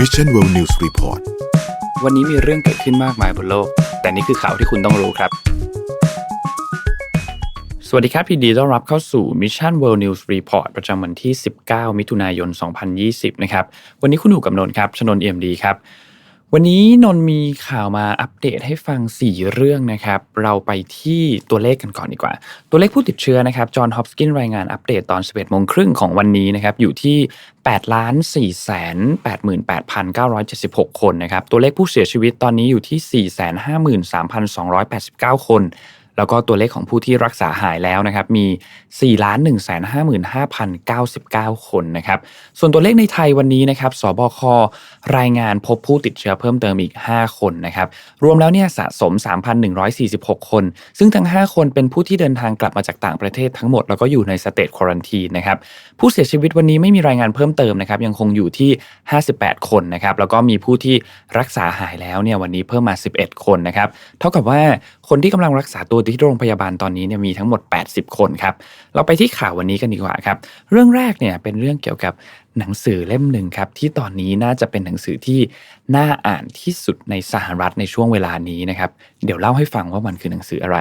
Mission World News Report วันนี้มีเรื่องเกิดขึ้นมากมายบนโลก แต่นี่คือข่าวที่คุณต้องรู้ครับ สวัสดีครับพี่ดีต้อนรับเข้าสู่ Mission World News Report ประจำวันที่ 19 มิถุนายน 2020 นะครับ วันนี้คุณอยู่กับนนท์ครับชนนเอ็มดีครับ วันนี้นนท์มีข่าวมาอัปเดตให้ฟัง 4 เรื่องนะครับ เราไปที่ตัวเลขกันก่อนดีกว่า ตัวเลขผู้ติดเชื้อนะครับจอห์นฮอปกินรายงานอัปเดตตอน 11โมงครึ่งของวันนี้นะครับอยู่ที่8 4 8 8 9 7 6 คนนะครับตัวเลขผู้เสียชีวิตตอนนี้อยู่ที่ 4 5 3 2 8 9 คน แล้วก็ตัวเลขของผู้ที่รักษาหายแล้วนะครับมี 4 1 5 5 0 9 9 คนนะครับส่วนตัวเลขในไทยวันนี้นะครับสบครายงานพบผู้ติดเชื้อเพิ่มเติมอีก 5 คนนะครับรวมแล้วเนี่ยสะสม 3,146 คน ซึ่งทั้ง 5 คนเป็นผู้ที่เดินทางกลับมาจากต่างประเทศทั้งหมด แล้วก็อยู่ในสเตจควอรันทีนะครับผู้เสียชีวิตวันนี้ไม่มีรายงานเพิ่มเติมนะครับยังคงอยู่ที่ 58 คนนะครับแล้วก็มีผู้ที่รักษาหายแล้วเนี่ยวันนี้เพิ่มมา 11 คนนะครับเท่ากับว่าคนที่กำลังรักษาตัวที่โรงพยาบาลตอนนี้เนี่ยมีทั้งหมด 80 คนครับ เราไปที่ข่าววันนี้กันดีกว่าครับ เรื่องแรกเนี่ยเป็นเรื่องเกี่ยวกับหนังสือเล่มหนึ่งครับ ที่ตอนนี้น่าจะเป็นหนังสือที่น่าอ่านที่สุดในสหรัฐในช่วงเวลานี้นะครับ เดี๋ยวเล่าให้ฟังว่ามันคือหนังสืออะไร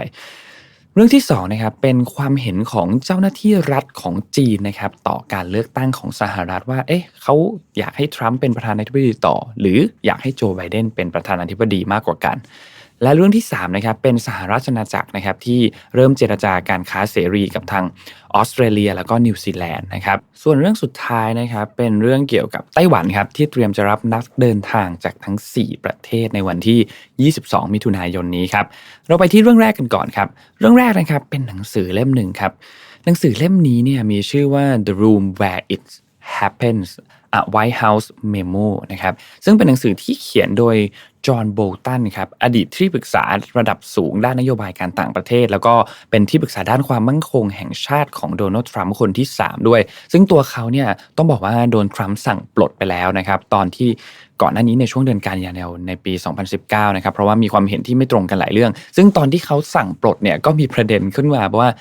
เรื่องที่2นะครับเป็นความเห็นของเจ้าหน้าที่รัฐของจีนนะครับต่อการเลือกตั้งของสหรัฐว่าเอ๊ะเขาอยากให้ทรัมป์เป็นประธานาธิบดีต่อ หรืออยากให้โจไบเดนเป็นประธานาธิบดีมากกว่ากัน และเรื่องที่3นะครับเป็นสหราชอาณาจักรนะครับที่เริ่มเจรจาการค้าเสรีกับทางออสเตรเลีย แล้วก็นิวซีแลนด์นะครับส่วนเรื่องสุดท้ายนะครับเป็นเรื่องเกี่ยวกับไต้หวันครับที่เตรียมจะรับนักเดินทางจากทั้ง 4 ประเทศในวันที่ 22 มิถุนายนนี้ครับเราไปที่เรื่องแรกกันก่อนครับเรื่องแรกนะครับเป็นหนังสือเล่มหนึ่งครับหนังสือเล่มนี้เนี่ยมีชื่อว่า The Room Where It Happens A White House Memo นะครับซึ่งเป็นหนังสือที่เขียนโดยจอห์นโบลตันครับอดีตที่ปรึกษาระดับสูงด้านนโยบายการต่างประเทศ แล้วก็เป็นที่ปรึกษาด้านความมั่นคงแห่งชาติของโดนัลด์ทรัมป์คนที่ 3 ด้วย ซึ่งตัวเขาเนี่ยต้องบอกว่าโดนทรัมป์สั่งปลดไปแล้วนะครับ ตอนที่ก่อนหน้านี้ในช่วงเดือนกันยายนในปี 2019 นะครับเพราะว่ามีความเห็นที่ไม่ตรงกันหลายเรื่อง ซึ่งตอนที่เขาสั่งปลดเนี่ยก็มีประเด็นขึ้นมาเพราะว่า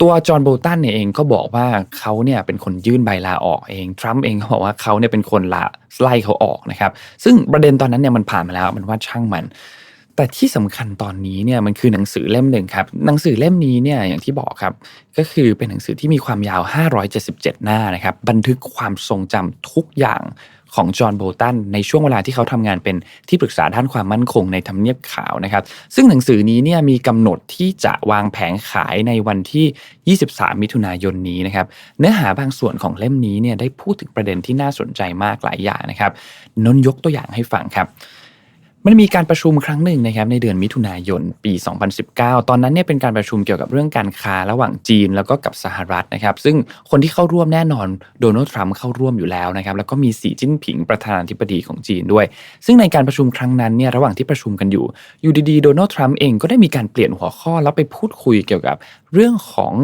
ตัวจอห์นโบลตันเนี่ยเองก็บอกว่าเขาเนี่ยเป็นคนยื่นใบลาออกเองทรัมป์เองก็บอกว่าเขาเนี่ยเป็นคนลาไล่เขาออกนะครับ ซึ่งประเด็นตอนนั้นเนี่ยมันผ่านมาแล้วมันว่าช่างมัน แต่ที่สำคัญตอนนี้เนี่ยมันคือหนังสือเล่มหนึ่งครับหนังสือเล่มนี้เนี่ยอย่างที่บอกครับ ก็คือเป็นหนังสือที่มีความยาว 577 หน้านะครับ บันทึกความทรงจำทุกอย่าง ของจอห์นโบตันในช่วงเวลาที่เขาทำงานเป็นที่ปรึกษาด้านความมั่นคงในทำเนียบขาวนะครับ ซึ่งหนังสือนี้เนี่ยมีกำหนดที่จะวางแผงขายในวันที่ 23 มิถุนายนนี้นะครับ เนื้อหาบางส่วนของเล่มนี้เนี่ยได้พูดถึงประเด็นที่น่าสนใจมากหลายอย่างนะครับนนยกตัวอย่างให้ฟังครับ มันมีการประชุมครั้งหนึ่งนะครับในเดือนมิถุนายนปี 2019 ตอนนั้นเนี่ยเป็นการประชุมเกี่ยวกับเรื่องการค้าระหว่างจีนแล้วก็กับสหรัฐนะครับ ซึ่งคนที่เข้าร่วมแน่นอนโดนัลด์ทรัมป์เข้าร่วมอยู่แล้วนะครับ แล้วก็มีสีจิ้นผิงประธานาธิบดีของจีนด้วย ซึ่งในการประชุมครั้งนั้นเนี่ยระหว่างที่ประชุมกันอยู่อยู่ดีๆโดนัลด์ทรัมป์เองก็ได้มีการเปลี่ยนหัวข้อแล้วไปพูดคุยเกี่ยวกับเรื่องของ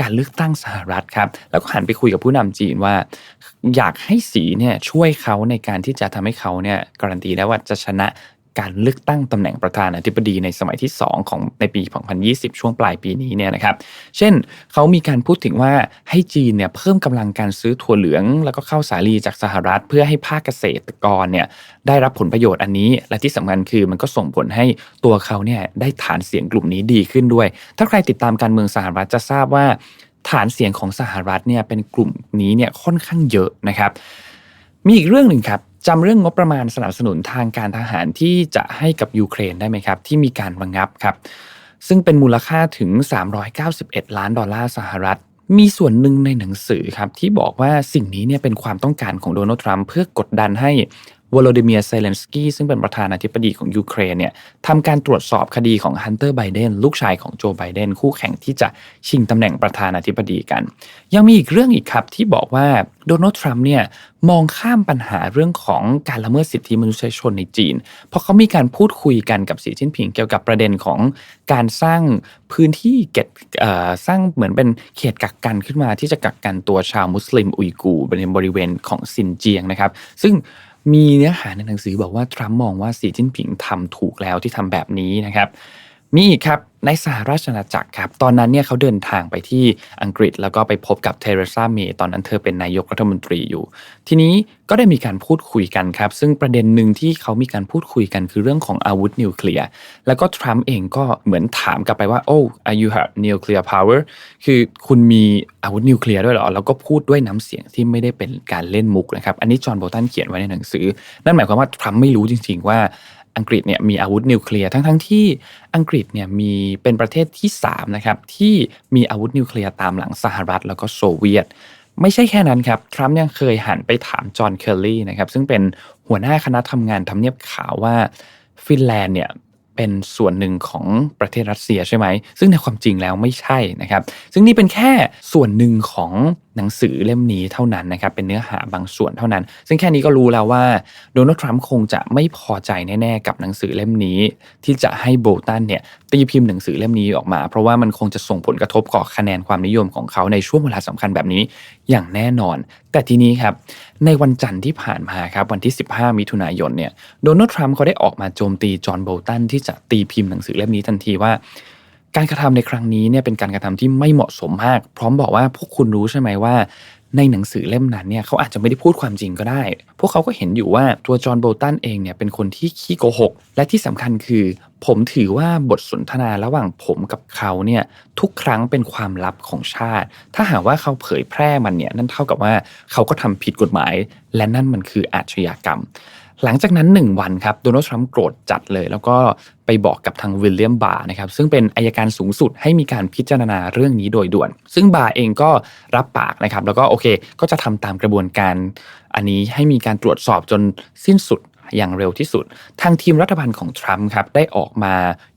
การเลือกตั้งสหรัฐครับแล้วก็หันไปคุยกับผู้นำจีนว่า อยากให้สีเนี่ยช่วยเขาในการที่จะทำให้เขาเนี่ยการันตีได้ว่าจะชนะ การเลือกตั้งตำแหน่งประธานาธิบดีในสมัยที่ 2 ของในปี 2020 ช่วงปลายปีนี้เนี่ยนะครับ เช่นเขามีการพูดถึงว่าให้จีนเนี่ยเพิ่มกำลังการซื้อถั่วเหลือง แล้วก็ข้าวสาลีจากสหรัฐ เพื่อให้ภาคเกษตรกรเนี่ยได้รับผลประโยชน์อันนี้ และที่สำคัญคือมันก็ส่งผลให้ตัวเขาเนี่ยได้ฐานเสียงกลุ่มนี้ดีขึ้นด้วย ถ้าใครติดตามการเมืองสหรัฐจะทราบว่า ฐานเสียงของสหรัฐเนี่ยเป็นกลุ่มนี้เนี่ยค่อนข้างเยอะนะครับ มีอีกเรื่องหนึ่งครับ จำเรื่องงบประมาณสนับสนุนทางการทหารที่จะให้กับยูเครนได้ไหมครับ ที่มีการระงงับครับ ซึ่งเป็นมูลค่าถึง 391 ล้านดอลลาร์สหรัฐ มีส่วนหนึ่งในหนังสือครับที่บอกว่าสิ่งนี้เนี่ยเป็นความต้องการของโดนัลด์ทรัมป์เพื่อกดดันให้ วโลดิเมียร์เซเลนสกี้ซึ่งเป็นประธานาธิบดีของยูเครนเนี่ยทำการตรวจสอบคดีของฮันเตอร์ไบเดนลูกชายของโจไบเดนคู่แข่งที่จะชิงตำแหน่งประธานาธิบดีกัน ยังมีอีกเรื่องอีกครับที่บอกว่าโดนัลด์ทรัมป์เนี่ยมองข้ามปัญหาเรื่องของการละเมิดสิทธิมนุษยชนในจีน เพราะเขามีการพูดคุยกันกับสีจิ้นผิงเกี่ยวกับประเด็นของการสร้างพื้นที่เก็บสร้างเหมือนเป็นเขตกักกันขึ้นมาที่จะกักกันตัวชาวมุสลิมอุยกูในบริเวณของซินเจียงนะครับ ซึ่ง มีเนื้อหาในหนังสือบอกว่าทรัมป์มองว่าสีจิ้นผิงทำถูกแล้วที่ทำแบบนี้นะครับ มีอีกครับ ในสหราชอาณาจักรครับ ตอนนั้นเนี่ยเขาเดินทางไปที่อังกฤษ แล้วก็ไปพบกับเทเรซาเมย์ตอนนั้นเธอเป็นนายกรัฐมนตรีอยู่ ทีนี้ก็ได้มีการพูดคุยกันครับ ซึ่งประเด็นหนึ่งที่เขามีการพูดคุยกันคือเรื่องของอาวุธนิวเคลียร์แล้วก็ทรัมป์เองก็เหมือนถามกลับไปว่าโอ้ are you have nuclear power คือคุณมีอาวุธนิวเคลียร์ด้วยเหรอ แล้วก็พูดด้วยน้ำเสียงที่ไม่ได้เป็นการเล่นมุกนะครับ อันนี้จอห์นโบตันเขียนไว้ในหนังสือ นั่นหมายความว่าทรัมป์ไม่รู้จริง ๆ ว่า อังกฤษเนี่ยมีอาวุธนิวเคลียร์ทั้งๆทที่อังกฤษเนี่ยมีเป็นประเทศที่3นะครับที่มีอาวุธนิวเคลียร์ตามหลังสหรัฐแล้วก็โซเวียต ไม่ใช่แค่นั้นครับทรัมป์ยังเคยหันไปถามจอห์นเคลลี่นะครับซึ่งเป็นหัวหน้าคณะทำงานทำเนียบขาวว่าฟินแลนด์เนี่ยเป็นส่วนหนึ่งของประเทศรัสเซียใช่ไหม ซึ่งในความจริงแล้วไม่ใช่นะครับ ซึ่งนี่เป็นแค่ส่วนหนึ่งของ หนังสือเล่มนี้เท่านั้นนะครับเป็นเนื้อหาบางส่วนเท่านั้น ซึ่งแค่นี้ก็รู้แล้วว่าโดนัลด์ทรัมป์คงจะไม่พอใจแน่ๆกับหนังสือเล่มนี้ ที่จะให้โบตันเนี่ยตีพิมพ์หนังสือเล่มนี้ออกมา เพราะว่ามันคงจะส่งผลกระทบต่อคะแนนความนิยมของเขาในช่วงเวลาสำคัญแบบนี้อย่างแน่นอน แต่ทีนี้ครับในวันจันทร์ที่ผ่านมาครับวันที่ 15 มิถุนายนเนี่ยโดนัลด์ทรัมป์เขาได้ออกมาโจมตีจอห์นโบตันที่จะตีพิมพ์หนังสือเล่มนี้ทันทีว่า การกระทำในครั้งนี้เนี่ยเป็นการกระทำที่ไม่เหมาะสมมาก พร้อมบอกว่าพวกคุณรู้ใช่ไหมว่า ในหนังสือเล่มนั้นเนี่ยเขาอาจจะไม่ได้พูดความจริงก็ได้ พวกเขาก็เห็นอยู่ว่าตัวจอห์นโบตันเองเนี่ยเป็นคนที่ขี้โกหก และที่สำคัญคือ ผมถือว่าบทสนทนาระหว่างผมกับเขาเนี่ยทุกครั้งเป็นความลับของชาติ ถ้าหากว่าเขาเผยแพร่มันเนี่ยนั่นเท่ากับว่าเขาก็ทำผิดกฎหมาย และนั่นมันคืออาชญากรรม หลังจากนั้น 1 วันครับโดนัลด์ทรัมป์โกรธจัดเลย แล้วก็ไปบอกกับทางวิลเลียมบาร์นะครับซึ่งเป็นอายการสูงสุดให้มีการพิจารณาเรื่องนี้โดยด่วน ซึ่งบาร์เองก็รับปากนะครับ แล้วก็โอเค ก็จะทำตามกระบวนการอันนี้ให้มีการตรวจสอบจนสิ้นสุด อย่างเร็วที่สุด ทางทีมรัฐบาลของทรัมป์ครับได้ออกมา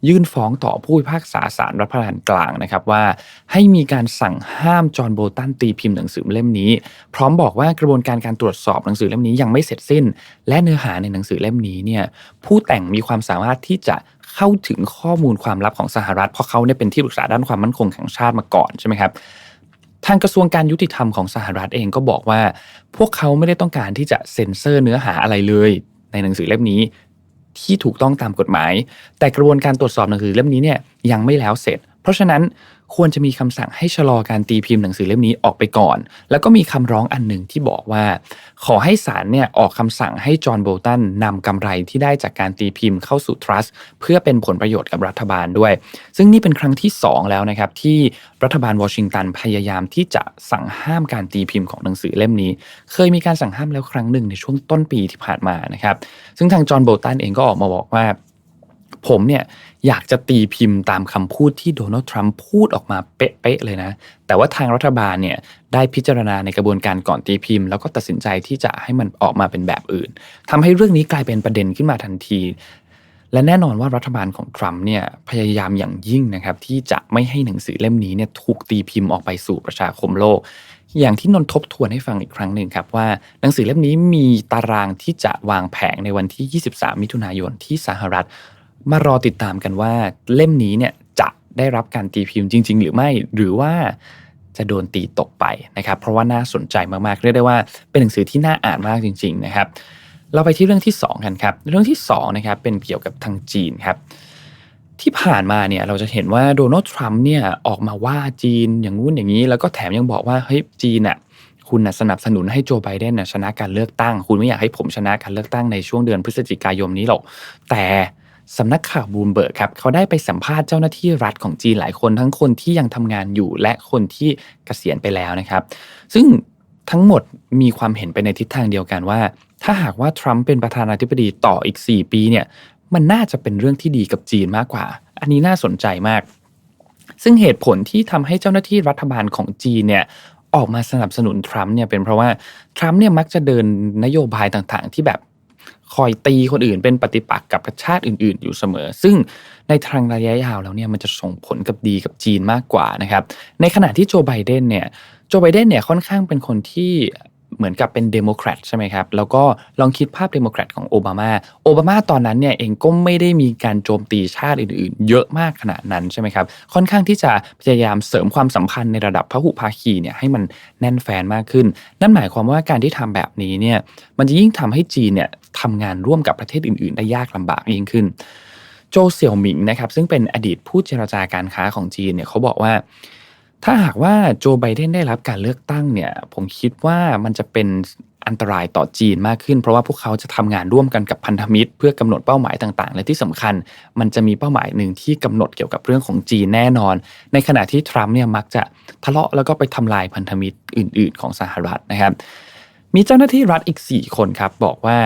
ยื่นฟ้องต่อผู้พิพากษาศาลรัฐบาลกลางนะครับว่า ให้มีการสั่งห้ามจอห์นโบตันตีพิมพ์หนังสือเล่มนี้ พร้อมบอกว่ากระบวนการการตรวจสอบหนังสือเล่มนี้ยังไม่เสร็จสิ้น และเนื้อหาในหนังสือเล่มนี้เนี่ยผู้แต่งมีความสามารถที่จะเข้าถึงข้อมูลความลับของสหรัฐ เพราะเขาเนี่ยเป็นที่ปรึกษาด้านความมั่นคงแห่งชาติมาก่อนใช่ไหมครับทางกระทรวงการยุติธรรมของสหรัฐเองก็บอกว่า พวกเขาไม่ได้ต้องการที่จะเซ็นเซอร์เนื้อหาอะไรเลย ในหนังสือเล่มนี้ที่ถูกต้องตามกฎหมาย แต่กระบวนการตรวจสอบหนังสือเล่มนี้เนี่ยยังไม่แล้วเสร็จ เพราะฉะนั้น ควรจะมีคำสั่งให้ชะลอการตีพิมพ์หนังสือเล่มนี้ออกไปก่อน แล้วก็มีคำร้องอันหนึ่งที่บอกว่า ขอให้ศาลเนี่ยออกคำสั่งให้จอห์นโบลตันนำกำไรที่ได้จากการตีพิมพ์เข้าสู่ทรัสต์เพื่อเป็นผลประโยชน์กับรัฐบาลด้วย ซึ่งนี่เป็นครั้งที่ 2 แล้วนะครับที่รัฐบาลวอชิงตันพยายามที่จะสั่งห้ามการตีพิมพ์ของหนังสือเล่มนี้ เคยมีการสั่งห้ามแล้วครั้งหนึ่งในช่วงต้นปีที่ผ่านมานะครับซึ่งทางจอห์นโบลตันเองก็ออกมาบอกว่าผมเนี่ย อยากจะตีพิมพ์ตามคำพูดที่โดนัลด์ทรัมป์พูดออกมาเป๊ะๆเลยนะ แต่ว่าทางรัฐบาลเนี่ยได้พิจารณาในกระบวนการก่อนตีพิมพ์ แล้วก็ตัดสินใจที่จะให้มันออกมาเป็นแบบอื่นทำให้เรื่องนี้กลายเป็นประเด็นขึ้นมาทันที และแน่นอนว่ารัฐบาลของทรัมป์เนี่ยพยายามอย่างยิ่งนะครับที่จะไม่ให้หนังสือเล่มนี้เนี่ยถูกตีพิมพ์ออกไปสู่ประชาคมโลก อย่างที่นนทบทวนให้ฟังอีกครั้งหนึ่งครับว่าหนังสือเล่มนี้มีตารางที่จะวางแผงในวันที่ 23 มิถุนายนที่สหรัฐ มารอติดตามกันว่าเล่มนี้เนี่ยจะได้รับการตีพิมพ์จริง ๆ หรือไม่หรือว่าจะโดนตีตกไปนะครับ เพราะว่าน่าสนใจมากๆเรียกได้ว่าเป็นหนังสือที่น่าอ่านมากจริง ๆ นะครับ เราไปที่เรื่องที่ 2 กันครับ เรื่องที่2นะครับเป็นเกี่ยวกับทางจีนครับ ที่ผ่านมาเนี่ยเราจะเห็นว่าโดนัลด์ทรัมป์เนี่ยออกมาว่าจีนอย่างงู้นอย่างนี้ แล้วก็แถมยังบอกว่าเฮ้ยจีนอะคุณสนับสนุนให้โจไบเดนชนะการเลือกตั้ง คุณไม่อยากให้ผมชนะการเลือกตั้งในช่วงเดือนพฤศจิกายนนี้หรอก แต่ สำนักข่าวบูมเบิร์กครับเขาได้ไปสัมภาษณ์เจ้าหน้าที่รัฐของจีนหลายคน ทั้งคนที่ยังทำงานอยู่และคนที่เกษียณไปแล้วนะครับ ซึ่งทั้งหมดมีความเห็นไปในทิศทางเดียวกันว่า ถ้าหากว่าทรัมป์เป็นประธานาธิบดีต่ออีก 4 ปีเนี่ยมันน่าจะเป็นเรื่องที่ดีกับจีนมากกว่า อันนี้น่าสนใจมาก ซึ่งเหตุผลที่ทำให้เจ้าหน้าที่รัฐบาลของจีนเนี่ยออกมาสนับสนุนทรัมป์เนี่ยเป็นเพราะว่าทรัมป์เนี่ยมักจะเดินนโยบายต่างๆ ที่แบบ คอยตีคนอื่นเป็นปฏิปักษ์กับชาติอื่น ๆ อยู่เสมอ ซึ่งในทางระยะยาวแล้วเนี่ยมันจะส่งผลกับดีกับจีนมากกว่านะครับ ในขณะที่โจไบเดนเนี่ยโจไบเดนเนี่ยค่อนข้างเป็นคนที่ เหมือนกับเป็นเดโมแครตใช่ไหมครับ แล้วก็ลองคิดภาพเดโมแครตของโอบามา โอบามาตอนนั้นเนี่ยเองก็ไม่ได้มีการโจมตีชาติอื่นๆ เยอะมากขนาดนั้นใช่ไหมครับ ค่อนข้างที่จะพยายามเสริมความสัมพันธ์ในระดับพหุภาคีเนี่ยให้มันแน่นแฟนมากขึ้น นั่นหมายความว่าการที่ทำแบบนี้เนี่ยมันจะยิ่งทำให้จีนเนี่ยทำงานร่วมกับประเทศอื่นๆ ได้ยากลำบากยิ่งขึ้นโจเสี่ยวหมิงนะครับซึ่งเป็นอดีตผู้เจรจาการค้าของจีนเนี่ยเขาบอกว่า ถ้าหากว่าโจไบเดนได้รับการเลือกตั้งเนี่ยผมคิดว่ามันจะเป็นอันตรายต่อจีนมากขึ้น เพราะว่าพวกเขาจะทำงานร่วมกันกับพันธมิตร เพื่อกำหนดเป้าหมายต่างๆ และที่สำคัญ มันจะมีเป้าหมายหนึ่งที่กำหนดเกี่ยวกับเรื่องของจีนแน่นอน ในขณะที่ทรัมป์เนี่ยมักจะทะเลาะแล้วก็ไปทำลายพันธมิตรอื่น ๆ ของสหรัฐนะครับ มีเจ้าหน้าที่รัฐอีก 4 คนครับบอกว่า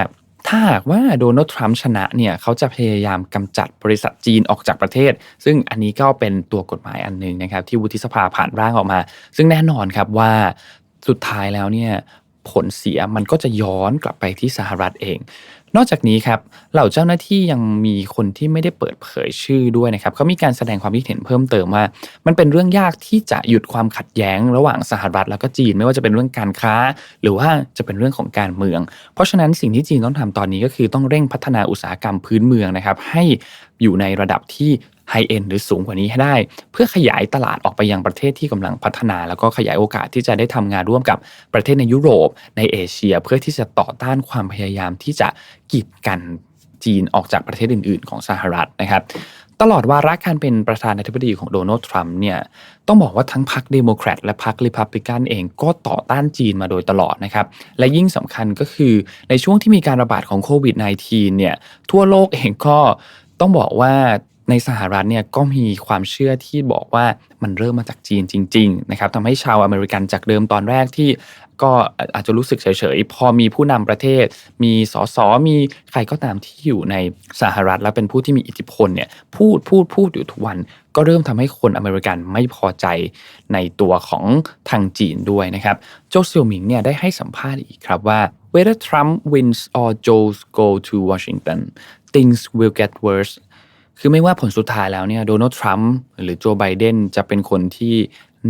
ถ้าหากว่าโดนัลด์ทรัมป์ชนะเนี่ยเขาจะพยายามกำจัดบริษัทจีนออกจากประเทศ ซึ่งอันนี้ก็เป็นตัวกฎหมายอันหนึ่งนะครับที่วุฒิสภาผ่านร่างออกมา ซึ่งแน่นอนครับว่าสุดท้ายแล้วเนี่ย ผลเสียมันก็จะย้อนกลับไปที่สหรัฐเอง นอกจากนี้ครับเหล่าเจ้าหน้าที่ยังมีคนที่ไม่ได้เปิดเผยชื่อด้วยนะครับเขามีการแสดงความคิดเห็นเพิ่มเติมว่า มันเป็นเรื่องยากที่จะหยุดความขัดแย้ง ระหว่างสหรัฐแล้วก็จีนไม่ว่าจะเป็นเรื่องการค้า หรือว่าจะเป็นเรื่องของการเมือง เพราะฉะนั้นสิ่งที่จีนต้องทำตอนนี้ก็คือต้องเร่งพัฒนาอุตสาหกรรมพื้นเมืองนะครับให้อยู่ในระดับที่ ไฮเอ็นหรือสูงกว่านี้ให้ได้ เพื่อขยายตลาดออกไปยังประเทศที่กำลังพัฒนา แล้วก็ขยายโอกาสที่จะได้ทำงานร่วมกับประเทศในยุโรป ในเอเชีย เพื่อที่จะต่อต้านความพยายามที่จะกีดกันจีนออกจากประเทศอื่น ๆ ของสหรัฐนะครับตลอดวาระการเป็นประธานาธิบดีของโดนัลด์ทรัมป์เนี่ยต้องบอกว่าทั้งพรรคเดโมแครตและพรรคริพับลิกันเองก็ต่อต้านจีนมาโดยตลอดนะครับและยิ่งสำคัญก็คือในช่วงที่มีการระบาดของโควิด -19 เนี่ยทั่วโลกเองก็ต้องบอกว่า ในสหรัฐเนี่ยก็มีความเชื่อที่บอกว่ามันเริ่มมาจากจีนจริงๆนะครับทำให้ชาวอเมริกันจากเดิมตอนแรกที่ก็อาจจะรู้สึกเฉยๆ พอมีผู้นำประเทศ มีสสมีใครก็ตามที่อยู่ในสหรัฐ แล้วเป็นผู้ที่มีอิทธิพลเนี่ยพูดพูดพูดอยู่ทุกวัน ก็เริ่มทำให้คนอเมริกันไม่พอใจในตัวของทางจีนด้วยนะครับโจเซียวหมิงเนี่ยได้ให้สัมภาษณ์อีกครับว่า whether Trump wins or Joe go to Washington things will get worse คือไม่ว่าผลสุดท้ายแล้วเนี่ยโดนัลด์ทรัมป์หรือโจไบเดนจะเป็นคนที่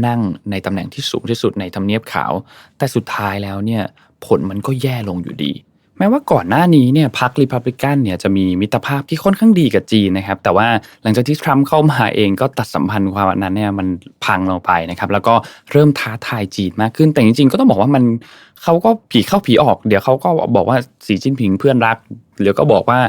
นั่งในตำแหน่งที่สูงที่สุดในทำเนียบขาว แต่สุดท้ายแล้วเนี่ยผลมันก็แย่ลงอยู่ดี แม้ว่าก่อนหน้านี้เนี่ยพรรครีพับลิกันเนี่ยจะมีมิตรภาพที่ค่อนข้างดีกับจีนนะครับ แต่ว่าหลังจากที่ทรัมป์เข้ามาเองก็ตัดสัมพันธ์ความนั้นเนี่ยมันพังลงไปนะครับ แล้วก็เริ่มท้าทายจีนมากขึ้น แต่จริงๆก็ต้องบอกว่ามันเขาก็ผีเข้าผีออก เดี๋ยวเขาก็บอกว่าสีจิ้นผิงเพื่อนรักหรือก็บอกว่า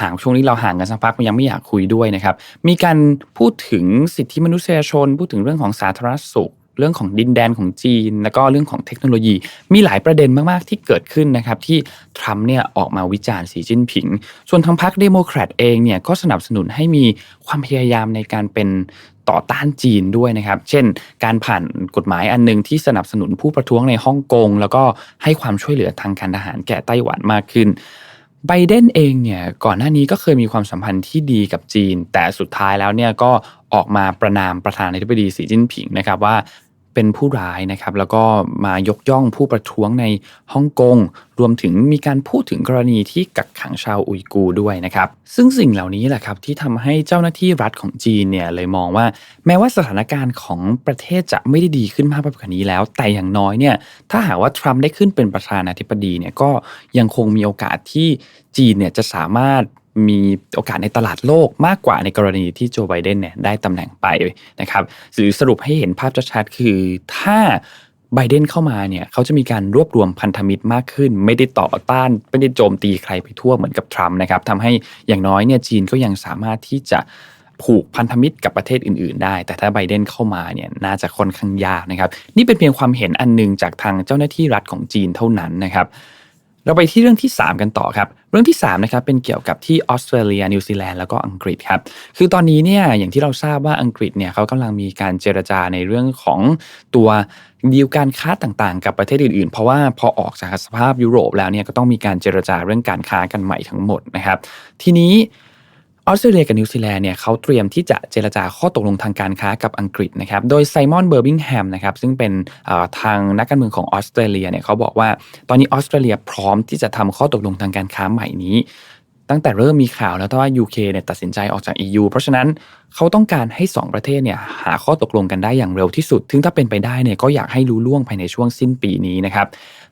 ห่างช่วงนี้เราห่างกันสักพักมันยังไม่อยากคุยด้วยนะครับ มีการพูดถึงสิทธิมนุษยชน พูดถึงเรื่องของสาธารณสุข เรื่องของดินแดนของจีน แล้วก็เรื่องของเทคโนโลยี มีหลายประเด็นมาก ๆ ที่เกิดขึ้นนะครับ ที่ทรัมป์เนี่ยออกมาวิจารณ์สีจิ้นผิง ส่วนทางพรรคเดโมแครตเองเนี่ยก็สนับสนุนให้มีความพยายามในการเป็นต่อต้านจีนด้วยนะครับ เช่น การผ่านกฎหมายอันนึงที่สนับสนุนผู้ประท้วงในฮ่องกง แล้วก็ให้ความช่วยเหลือทางการทหารแก่ไต้หวันมากขึ้นไบเดนเองเนี่ยก่อนหน้านี้ก็เคยมีความสัมพันธ์ที่ดีกับจีน แต่สุดท้ายแล้วเนี่ยก็ออกมาประนามประธานาธิบดีสีจิ้นผิงนะครับว่า เป็นผู้ร้ายนะครับ แล้วก็มายกย่องผู้ประท้วงในฮ่องกง รวมถึงมีการพูดถึงกรณีที่กักขังชาวอุยกูด้วยนะครับ ซึ่งสิ่งเหล่านี้แหละครับที่ทำให้เจ้าหน้าที่รัฐของจีนเนี่ยเลยมองว่า แม้ว่าสถานการณ์ของประเทศจะไม่ได้ดีขึ้นมากไปกว่านี้แล้ว แต่อย่างน้อยเนี่ยถ้าหากว่าทรัมป์ได้ขึ้นเป็นประธานาธิบดีเนี่ยก็ยังคงมีโอกาสที่จีนเนี่ยจะสามารถ มีโอกาสในตลาดโลกมากกว่าในกรณีที่โจไบเดนเนี่ยได้ตำแหน่งไปนะครับหรือสรุปให้เห็นภาพชัดๆคือถ้าไบเดนเข้ามาเนี่ยเขาจะมีการรวบรวมพันธมิตรมากขึ้น ไม่ได้ต่อต้านไม่ได้โจมตีใครไปทั่วเหมือนกับทรัมป์นะครับทำให้อย่างน้อยเนี่ยจีนก็ยังสามารถที่จะผูกพันธมิตรกับประเทศอื่น ๆ ได้ แต่ถ้าไบเดนเข้ามาเนี่ยน่าจะค่อนข้างยากนะครับ นี่เป็นเพียงความเห็นอันนึงจากทางเจ้าหน้าที่รัฐของจีนเท่านั้นนะครับ เราไปที่เรื่องที่ 3 กันต่อครับ รื่องที่3นะครับเป็นเกี่ยวกับที่ออสเตรเลียนิวซีแลนด์แล้วก็อังกฤษครับคือตอนนี้เนี่ยอย่างที่เราทราบว่าอังกฤษเนี่ยเขากำลังมีการเจรจาในเรื่องของตัวดีลการค้าต่างๆ กับประเทศอื่นๆ เพราะว่าพอออกจากสภาพยุโรปแล้วเนี่ยก็ต้องมีการเจรจาเรื่องการค้ากันใหม่ทั้งหมดนะครับ ทีนี้ ออสเตรเลียกับนิวซีแลนด์เนี่ยเขาเตรียมที่จะเจรจาข้อตกลงทางการค้ากับอังกฤษนะครับ โดยไซมอนเบอร์บิงแฮมนะครับซึ่งเป็นทางนักการเมืองของออสเตรเลียเนี่ยเขาบอกว่าตอนนี้ออสเตรเลียพร้อมที่จะทำข้อตกลงทางการค้าใหม่นี้ ตั้งแต่เริ่มมีข่าวแล้วว่า UK เนี่ยตัดสินใจออกจาก EU เพราะฉะนั้น เขาต้องการให้ 2 ประเทศเนี่ยหาข้อตกลงกันได้อย่างเร็วที่สุด ถึงถ้าเป็นไปได้เนี่ยก็อยากให้รู้ล่วงภายในช่วงสิ้นปีนี้นะครับ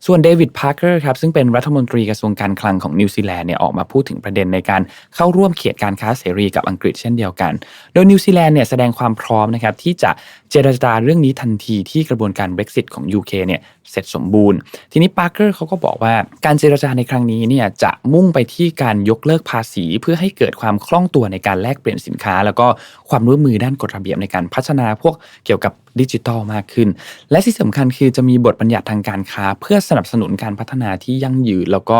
ส่วนเดวิดพาร์เกอร์ครับซึ่งเป็นรัฐมนตรีกระทรวงการคลังของนิวซีแลนด์เนี่ยออกมาพูดถึงประเด็นในการเข้าร่วมเขียการค้าเสรีกับอังกฤษเช่นเดียวกัน โดยนิวซีแลนด์เนี่ยแสดงความพร้อมนะครับที่จะเจรจาเรื่องนี้ทันทีที่กระบวนการ Brexit ของ UK เนี่ยเสร็จสมบูรณ์ ทีนี้ปาร์เกอร์เขาก็บอกว่าการเจรจาในครั้งนี้เนี่ยจะมุ่งไปที่การยกเลิกภาษี เพื่อให้เกิดความคล่องตัวในการแลกเปลี่ยนสินค้า แล้วก็ความร่วมมือด้านกฎระเบียบในการพัฒนาพวกเกี่ยวกับดิจิทัลมากขึ้น และที่สำคัญคือจะมีบทบัญญัติทางการค้า เพื่อสนับสนุนการพัฒนาที่ยั่งยืน แล้วก็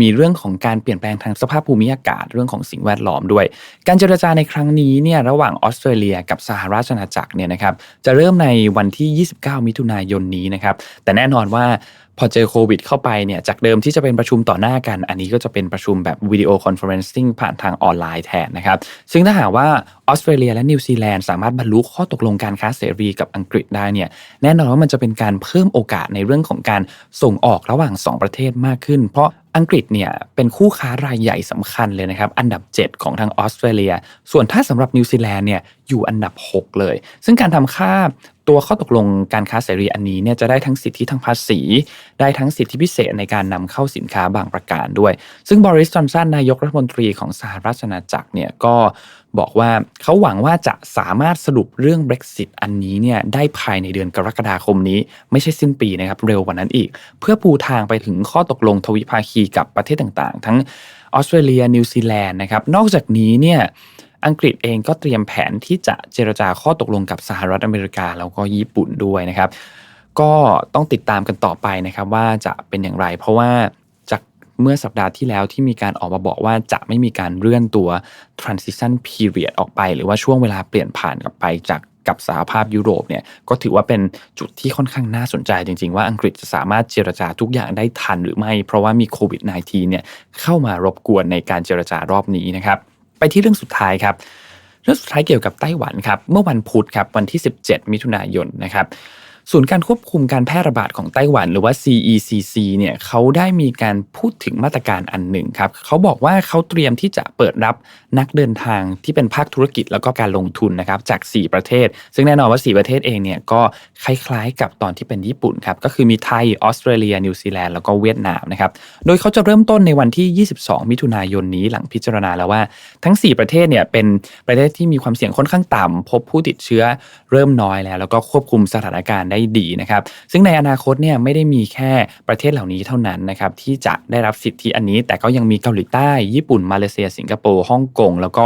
มีเรื่องของการเปลี่ยนแปลงทางสภาพภูมิอากาศเรื่องของสิ่งแวดล้อมด้วย การเจรจาในครั้งนี้เนี่ยระหว่างออสเตรเลียกับสหราชอาณาจักรเนี่ยนะครับจะเริ่มในวันที่ 29 มิถุนายนนี้นะครับแต่แน่นอนว่า พอเจอโควิดเข้าไปเนี่ยจากเดิมที่จะเป็นประชุมต่อหน้ากัน อันนี้ก็จะเป็นประชุมแบบวิดีโอคอนเฟอเรนซิ่งผ่านทางออนไลน์แทนนะครับ ซึ่งถ้าหากว่าออสเตรเลียและนิวซีแลนด์สามารถบรรลุข้อตกลงการค้าเสรีกับอังกฤษได้เนี่ยแน่นอนว่ามันจะเป็นการเพิ่มโอกาสในเรื่องของการส่งออกระหว่าง 2 ประเทศมากขึ้น เพราะอังกฤษเนี่ยเป็นคู่ค้ารายใหญ่สำคัญเลยนะครับ อันดับ 7 ของทางออสเตรเลีย ส่วนถ้าสำหรับนิวซีแลนด์เนี่ยอยู่อันดับ 6 เลย ซึ่งการทำค่า ตัวข้อตกลงการค้าเสรีอันนี้เนี่ยจะได้ทั้งสิทธิทางภาษี ได้ทั้งสิทธิพิเศษในการนำเข้าสินค้าบางประการด้วย ซึ่งบริสจอนสันนายกรัฐมนตรีของสหราชอาณาจักรเนี่ยก็บอกว่าเขาหวังว่าจะสามารถสรุปเรื่อง Brexit อันนี้เนี่ยได้ภายในเดือนกรกฎาคมนี้ ไม่ใช่สิ้นปีนะครับ เร็วกว่านั้นอีก เพื่อปูทางไปถึงข้อตกลงทวิภาคีกับประเทศต่างๆ ทั้งออสเตรเลียนิวซีแลนด์นะครับนอกจากนี้เนี่ย อังกฤษเองก็เตรียมแผนที่จะเจรจาข้อตกลงกับสหรัฐอเมริกาแล้วก็ญี่ปุ่นด้วยนะครับ ก็ต้องติดตามกันต่อไปนะครับว่าจะเป็นอย่างไร เพราะว่าจากเมื่อสัปดาห์ที่แล้วที่มีการออกมาบอกว่าจะไม่มีการเลื่อนตัว transition period ออกไป หรือว่าช่วงเวลาเปลี่ยนผ่านกลับไปจากกับสหภาพยุโรปเนี่ยก็ถือว่าเป็นจุดที่ค่อนข้างน่าสนใจจริง ๆ ว่าอังกฤษจะสามารถเจรจาทุกอย่างได้ทันหรือไม่ เพราะว่ามีโควิด -19 เนี่ยเข้ามารบกวนในการเจรจารอบนี้นะครับ ไปที่เรื่องสุดท้ายครับ เรื่องสุดท้ายเกี่ยวกับไต้หวันครับ เมื่อวันพุธครับวันที่ 17 มิถุนายนนะครับ ศูนย์การควบคุมการแพร่ระบาดของไต้หวันหรือว่า CECC เนี่ยเขาได้มีการพูดถึงมาตรการอันหนึ่งครับเขาบอกว่าเขาเตรียมที่จะเปิดรับนักเดินทางที่เป็นภาคธุรกิจแล้วก็การลงทุนนะครับจาก 4 ประเทศ ซึ่งแน่นอนว่า 4 ประเทศเองเนี่ยก็คล้ายๆ กับตอนที่เป็นญี่ปุ่นครับก็คือมีไทยออสเตรเลีย นิวซีแลนด์แล้วก็เวียดนามนะครับโดยเขาจะเริ่มต้นในวันที่ 22 มิถุนายนนี้หลังพิจารณาแล้วว่าทั้ง 4 ประเทศเนี่ยเป็นประเทศที่มีความเสี่ยงค่อนข้างต่ำพบผู้ติดเชื้อเริ่มน้อยแล้ว แล้วก็ควบคุมสถานการณ์ได้ดีนะครับ ซึ่งในอนาคตเนี่ยไม่ได้มีแค่ประเทศเหล่านี้เท่านั้นนะครับที่จะได้รับสิทธิอันนี้ แต่ก็ยังมีเกาหลีใต้ ญี่ปุ่น มาเลเซีย สิงคโปร์ ฮ่องกง แล้วก็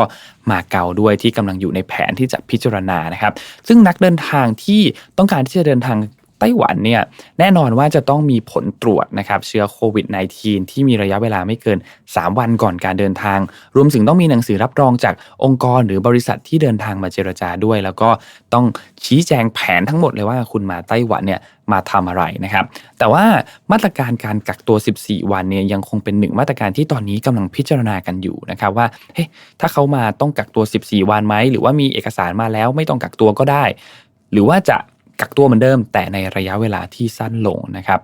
มาเก๊าด้วยที่กำลังอยู่ในแผนที่จะพิจารณานะครับ ซึ่งนักเดินทางที่ต้องการที่จะเดินทาง ไต้หวันเนี่ยแน่นอนว่าจะต้องมีผลตรวจนะครับเชื้อโควิด -19 ที่มีระยะเวลาไม่เกิน 3 วันก่อนการเดินทาง รวมถึงต้องมีหนังสือรับรองจากองค์กรหรือบริษัทที่เดินทางมาเจรจาด้วย แล้วก็ต้องชี้แจงแผนทั้งหมดเลยว่าคุณมาไต้หวันเนี่ยมาทำอะไรนะครับ แต่ว่ามาตรการการกักตัว 14 วันเนี่ยยังคงเป็นหนึ่งมาตรการที่ตอนนี้กำลังพิจารณากันอยู่นะครับว่าเฮ้ยถ้าเขามาต้องกักตัว 14 วันไหมหรือว่ามีเอกสารมาแล้วไม่ต้องกักตัวก็ได้ หรือว่าจะ กักตัวเหมือนเดิม แต่ในระยะเวลาที่สั้นลงนะครับ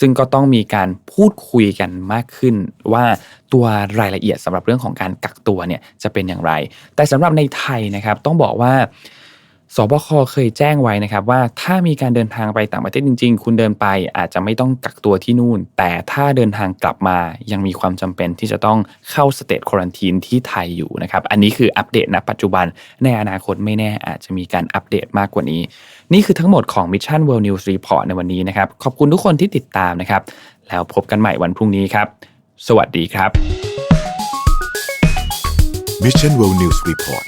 ซึ่งก็ต้องมีการพูดคุยกันมากขึ้น ว่าตัวรายละเอียดสำหรับเรื่องของการกักตัวเนี่ยจะเป็นอย่างไร แต่สำหรับในไทยนะครับต้องบอกว่า สบคเคยแจ้งไว้นะครับว่าถ้ามีการเดินทางไปต่างประเทศจริง ๆ คุณเดินไปอาจจะไม่ต้องกักตัวที่นู่น แต่ถ้าเดินทางกลับมายังมีความจำเป็นที่จะต้องเข้าสเตทควอนตีนที่ไทยอยู่นะครับอันนี้คืออัปเดตณปัจจุบันในอนาคตไม่แน่อาจจะมีการอัปเดตมากกว่านี้ นี่คือทั้งหมดของ Mission World News Report ในวันนี้นะครับขอบคุณทุกคนที่ติดตามนะครับแล้วพบกันใหม่วันพรุ่งนี้ครับ สวัสดีครับ Mission World News Report